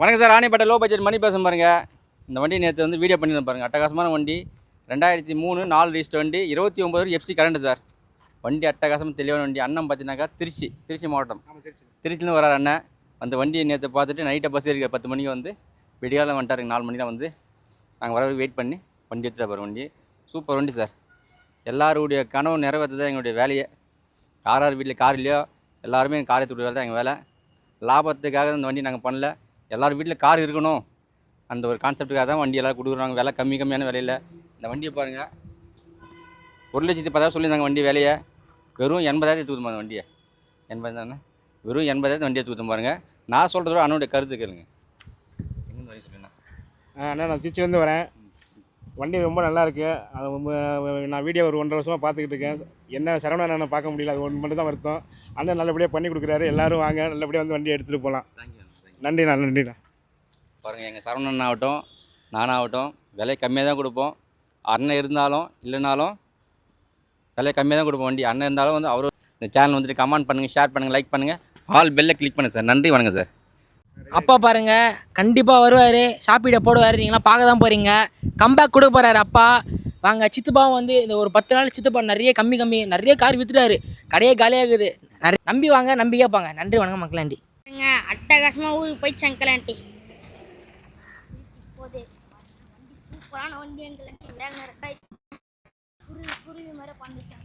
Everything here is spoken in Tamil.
வணக்கம் sir Ranipet low budget money பேசும் பாருங்க. இந்த வண்டி நேற்று வந்து வீடியோ பண்ணியிருந்தேன் பாருங்க. அட்டகாசமான வண்டி. ரெண்டாயிரத்தி மூணு நாலு ரிஜிஸ்டர் வண்டி. இருபத்தி ஒம்பது எஃப்சி கரண்ட் சார். வண்டி அட்டகாசமாக தெளிவான வண்டி. அண்ணன் பார்த்தீங்கன்னாக்கா திருச்சி திருச்சி மாவட்டம். திருச்சிலேருந்து வரார் அண்ணன். அந்த வண்டியை நேற்று பார்த்துட்டு நைட்டை பஸ் ஏறிக்க பத்து மணிக்கு வந்து விடியால வந்துட்டாருங்க நாலு மணிக்கு வந்து நாங்கள் வர வரைக்கும் வெயிட் பண்ணி வண்டி எடுத்துகிட்டு போகிற வண்டி. சூப்பர் வண்டி சார். எல்லாருடைய கனவு நிறைவேற்றது தான் எங்களுடைய வேலையை. யார் யார் வீட்டில் கார் இல்லையோ எல்லாருமே கார் வேலை தான் எங்கள் வேலை. லாபத்துக்காக இந்த வண்டி நாங்கள் பண்ணல. எல்லார் வீட்டில் கார் இருக்கணும். அந்த ஒரு கான்செப்ட்டுக்காக தான் வண்டி எல்லோரும் கொடுக்குறாங்க விலை கம்மி கம்மியான விலையில். இந்த வண்டியை பாருங்கள் ஒரு லட்சத்தி பத்தாயிரம் சொல்லியிருந்தாங்க வண்டி விலையை. வெறும் எண்பதாயிரத்தி தூத்துமா அந்த வண்டியை. எண்பது தானே? வெறும் எண்பதாயிரத்து வண்டியை தூத்து பாருங்க. நான் சொல்கிறதோட அண்ணனுடைய கருத்து கேளுங்க. எங்கேருந்து அண்ணா நான் திருச்சிலேருந்து வரேன். வண்டி ரொம்ப நல்லா இருக்கு. அது நான் வீடியோ ஒரு ஒன்றரை வருஷமாக பார்த்துக்கிட்டு இருக்கேன். என்ன சரவணன் அண்ணனை பார்க்க முடியல. அது ஒன்று மட்டும் தான் வருத்தம். அண்ணன் நல்லபடியாக பண்ணி கொடுக்குறாரு. எல்லாரும் வாங்க. நல்லபடியாக வந்து வண்டி எடுத்துகிட்டு போகலாம். தேங்க்யூ நன்றிண்ணா நன்றிண்ணா. பாருங்கள் எங்கள் சரவணன் ஆகட்டும் நானாகட்டும் விலை கம்மியாக தான் கொடுப்போம். அண்ணன் இருந்தாலும் இல்லைனாலும் விலை கம்மியாக தான் கொடுப்போம். வண்டி அண்ணன் இருந்தாலும் வந்து அவரும் இந்த சேனல் வந்துட்டு கமெண்ட் பண்ணுங்கள் ஷேர் பண்ணுங்கள் லைக் பண்ணுங்கள் ஆல் பெல்லை கிளிக் பண்ணுங்கள் சார் நன்றி வணக்கம் சார் அப்பா பாருங்க கண்டிப்பாக வருவார். ஷாப்பிட போடுவார். நீங்களாம் பார்க்க தான் போகிறீங்க கம்பேக் கொடுக்க போகிறாரு அப்பா. வாங்க சித்தப்பாவும் வந்து இந்த ஒரு பத்து நாள் சித்தப்பா நிறைய கம்மி கம்மி நிறைய கார் வித்துட்டாரு. கடையே காலியாகுது. நிறைய நம்பி வாங்க நம்பி கேட்பாங்க. நன்றி வணக்கம் மக்களாண்டி அட்டகாசமாக ஊருக்கு போய் சங்கலாண்டி போதே வண்டி சூப்பரான வண்டி எங்களை குருவி குருவி மாதிரி பண்ணிட்டேன்